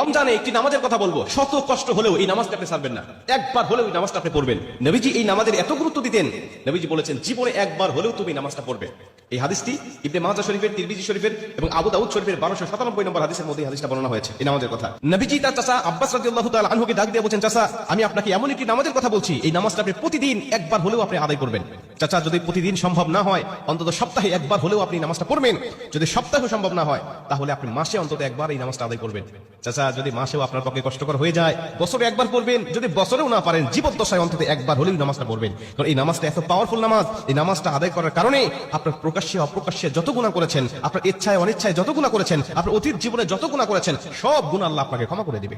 রমজানে একটি নামাজের কথা বলব? শত কষ্ট হলেও এই নামাজটা আপনি ছাড়বেন না। একবার হলেও এই নামাজটা আপনি পড়বেন। নবীজি এই নামাজের এত গুরুত্ব দিতেন। নবীজি বলেছেন, জীবনে একবার হলেও তুমি নামাজটা পড়বে। এই হাদিসটি ইবনে মাজা শরীফের, তিরমিজি শরীফের এবং আবু দাউদ শরীফের বারোশো সাতানব্বই নম্বর হাদিসের মধ্যে হাদিসটা বর্ণনা হয়েছে, এই নামাজের কথা। নবীজি তার চাচা আব্বাস রাদিয়াল্লাহু তাআলা আনহুকে ডাক দিয়ে বলছেন, চাচা, আমি আপনাকে এমন একটি নামাজের কথা বলছি। এই নামাজটা আপনি প্রতিদিন একবার হলেও আপনি আদায় করবেন। চাচা, যদি প্রতিদিন সম্ভব না হয়, অন্তত সপ্তাহে একবার হলেও আপনি নামাজটা পড়বেন। যদি সপ্তাহে সম্ভব না হয়, তাহলে আপনি মাসে অন্তত একবার এই নামাজটা আদায় করবেন। চাচা, যদি মাসেও আপনার পক্ষে কষ্টকর হয়ে যায়, বছরে একবার পড়বেন। যদি বছরেও না পারেন, জীবদ্দশায় অন্তত একবার হলেও নামাজটা পড়বেন। কারণ এই নামাজটা এত পাওয়ারফুল নামাজ, এই নামাজটা আদায় করার কারণে আপনার প্রকাশ্যে অপ্রকাশ্যে যত গুণা করেছেন, আপনার ইচ্ছায়, অনিচ্ছায় যত গুণা করেছেন, আপনার অতীত জীবনে যত গুণা করেছেন, সব গুণ আল্লাহ আপনাকে ক্ষমা করে দিবে।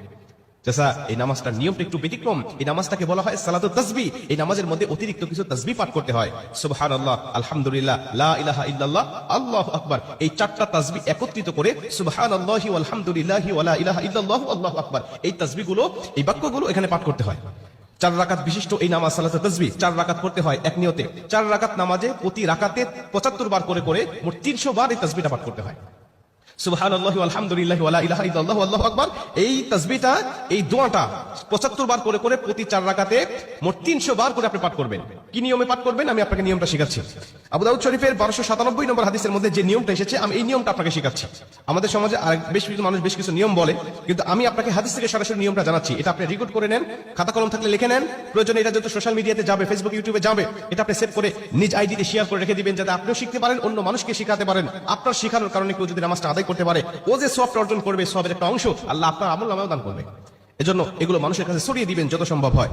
চাচা এই নামাজটার নিয়মটা একটু ব্যতিক্রম। এই নামাজটাকে বলা হয় সালাতুত তাসবি। এই নামাজের মধ্যে অতিরিক্ত কিছু তাসবি পাঠ করতে হয়। সুবহান আল্লাহ আলহামদুলিল্লাহ, লা ইলাহা ইল্লাল্লাহ, আল্লাহু আকবার। এই চারটা তাসবি একত্রিত করে সুবহানাল্লাহি ওয়া আলহামদুলিল্লাহি ওয়া লা ইলাহা ইল্লাল্লাহু, আল্লাহু আকবার। এই তাসবিগুলো, এই বাক্যগুলো এখানে পাঠ করতে হয়। চার রাকাত বিশিষ্ট এই নামাজ সালাতে তসবি। চার রাকাত পড়তে হয় এক নিয়তে। চার রাকাত নামাজে প্রতি রাকাতে পঁচাত্তর বার করে করে মোট তিনশো বার এই তসবিটা পাঠ করতে হয়। সুবহানাল্লাহি আলহামদুলিল্লাহি ওয়ালা ইলাহা ইল্লাল্লাহু, আল্লাহু আকবার। এই তাসবিহটা, এই দোয়াটা 75 বার করে করে প্রতি চার রাকাতে মোট 300 বার করে আপনি পাঠ করবেন। কি নিয়মে পাঠ করবেন? আমি আপনাকে নিয়মটা শেখাচ্ছি। আবু দাউদ শরীফের 1297 নম্বর হাদিসের মধ্যে যে নিয়মটা এসেছে, আমি এই নিয়মটা আপনাকে শেখাচ্ছি। আমাদের সমাজে বেশ কিছু মানুষ বেশ কিছু নিয়ম বলে, কিন্তু আমি আপনাকে হাদিস থেকে সরাসরি নিয়মটা জানাচ্ছি। এটা আপনি রেকর্ড করে নেন, খাতা কলম থাকলে লিখে নেন। প্রয়োজনে এটা যত সোশ্যাল মিডিয়াতে যাবে ফেসবুক ইউটিউবে যাবে, এটা আপনি সেভ করে নিজ আইডিতে শেয়ার করে রেখে দিবেন, যাতে আপনিও শিখতে পারেন, অন্য মানুষকে শেখাতে পারেন। আপনার শেখানোর কারণে কেউ যদি নামাজটা আদায় করতে পারে। ও যে সফট অর্জন করবে, সবের একটা অংশ আল্লাহ আপনার আমল নামেও দান করবে। এজন্য এগুলো মানুষের কাছে ছড়িয়ে দিবেন যত সম্ভব হয়।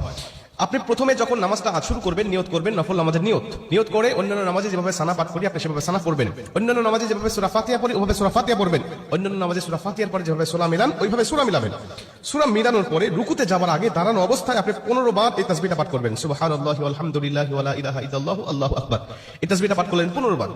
আপনি প্রথমে যখন নামাজটা শুরু করবেন, নিয়ত করবেন, নফল নামাজের নিয়ত। নিয়ত করে অন্যান্য নামাজে যেভাবে সানা পাঠ করি, আপনি সেভাবে সানা পড়বেন। অন্যান্য নামাজে যেভাবে সুরা ফাতিয়া পড়ি, ওভাবে সুরা ফাতিয়া পড়বেন। অন্যান্য নামাজে সুরা ফাতিয়ার পরে যেভাবে সুরা মিলান, ওইভাবে সুরা মিলাবেন। সুরা মিলানোর পরে রুকুতে যাওয়ার আগে দাঁড়ানো অবস্থায় আপনি পনেরো বার এই তাসবিটা পাঠ করবেন। সুবহানাল্লাহি আলহামদুলিল্লাহি ওয়ালা ইলাহা ইল্লাল্লাহু, আল্লাহু আকবার। এই তাসবিটা পাঠ করলেন পনেরো বার।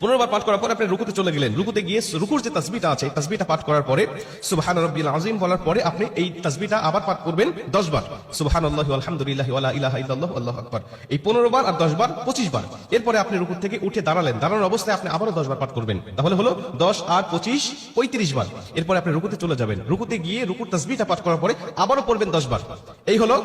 পুনর্বার পাঠ করার পর আপনি রুকুতে চলে গেলেন। রুকুতে গিয়ে রুকুর যে তাসবিটা আছে তাসবিটা পাঠ করার পরে সুবহান রব্বিল আজিম বলার পরে আপনি এই তাসবিটা আবার পাঠ করবেন 10 বার। সুবহানাল্লাহি আলহামদুলিল্লাহি ওয়ালা ইলাহা ইল্লাল্লাহু, আল্লাহু আকবার। এই 15 বার আর 10 বার 25 বার। এরপরে আপনি রুকুর থেকে উঠে দাঁড়ালেন। দাঁড়ানোর অবস্থায় আপনি আবারও 10 বার পাঠ করবেন। তাহলে হলো 10 আর 25 35 বার। এরপরে আপনি রুকুতে চলে যাবেন। রুকুতে গিয়ে রুকুর তাসবিটা পাঠ করার পরে আবারও পড়বেন 10 বার। এই হলো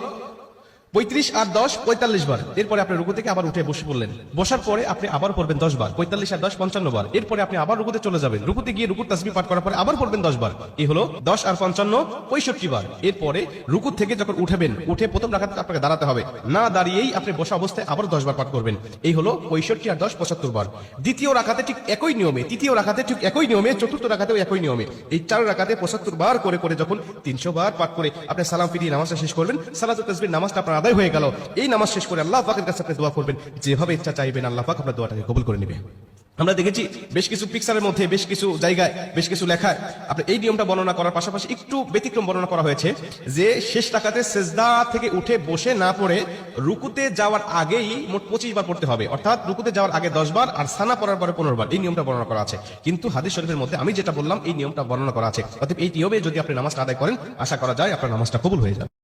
পঁয়ত্রিশ আর দশ, পঁয়তাল্লিশ বার। এরপরে আপনি রুকু থেকে আবার উঠে বসে পড়লেন। বসার পরে আপনি আবার পড়বেন দশ বার। পঁয়তাল্লিশ আর দশ, পঞ্চান্ন বার। এরপরে আপনি আবার রুকুতে চলে যাবেন। রুকুতে গিয়ে রুকুর তাসবি পাঠ করার পরে আবার পড়বেন দশ বার। এই হলো দশ আর পঞ্চান্ন, পঁয়ষট্টি বার। এরপরে রুকু থেকে যখন উঠবেন, উঠে প্রথম রাখাতে আপনাকে দাঁড়াতে হবে। না দাঁড়িয়েই আপনি বসা অবস্থায় আবার দশ বার পাঠ করবেন। এই হলো পঁয়ষট্টি আর দশ, পঁচাত্তর বার। দ্বিতীয় রাখাতে ঠিক একই নিয়মে, তৃতীয় রাখাতে ঠিক একই নিয়মে, চতুর্থ রাখাতেও একই নিয়মে। এই চার রাখাতে পঁচাত্তর বার করে করে যখন তিনশো বার পাঠ করে আপনি সালাম ফিরিয়ে নামাজটা শেষ করবেন সালাতুল তাসবির নামাজটা আপনার আদায় হয়ে গেল। এই নামাজ শেষ করে আল্লাহ পাকের কাছে আপনি দোয়া করবেন। যেভাবে ইচ্ছা চাইবেন আল্লাহ পাক আপনার দোয়াটাকে কবুল করে নেবে। আমরা দেখেছি বেশ কিছু পিকচারের মধ্যে, বেশ কিছু জায়গায়, বেশ কিছু লেখায় আপনি এই নিয়মটা বর্ণনা করার পাশাপাশি একটু ব্যতিক্রম বর্ণনা করা হয়েছে যে শেষ টাকাতে সেজদা থেকে উঠে বসে না পড়ে রুকুতে যাওয়ার আগেই মোট পঁচিশ বার পড়তে হবে। অর্থাৎ রুকুতে যাওয়ার আগে দশ বার আর সানা পড়ার পরে পনেরো বার। এই নিয়মটা বর্ণনা করা আছে। কিন্তু হাদিস শরীফের মধ্যে আমি যেটা বললাম, এই নিয়মটা বর্ণনা করা আছে। অর্থাৎ এই নিয়মে যদি আপনি নামাজটা আদায় করেন, আশা করা যায় আপনার নামাজটা কবুল হয়ে যাবে।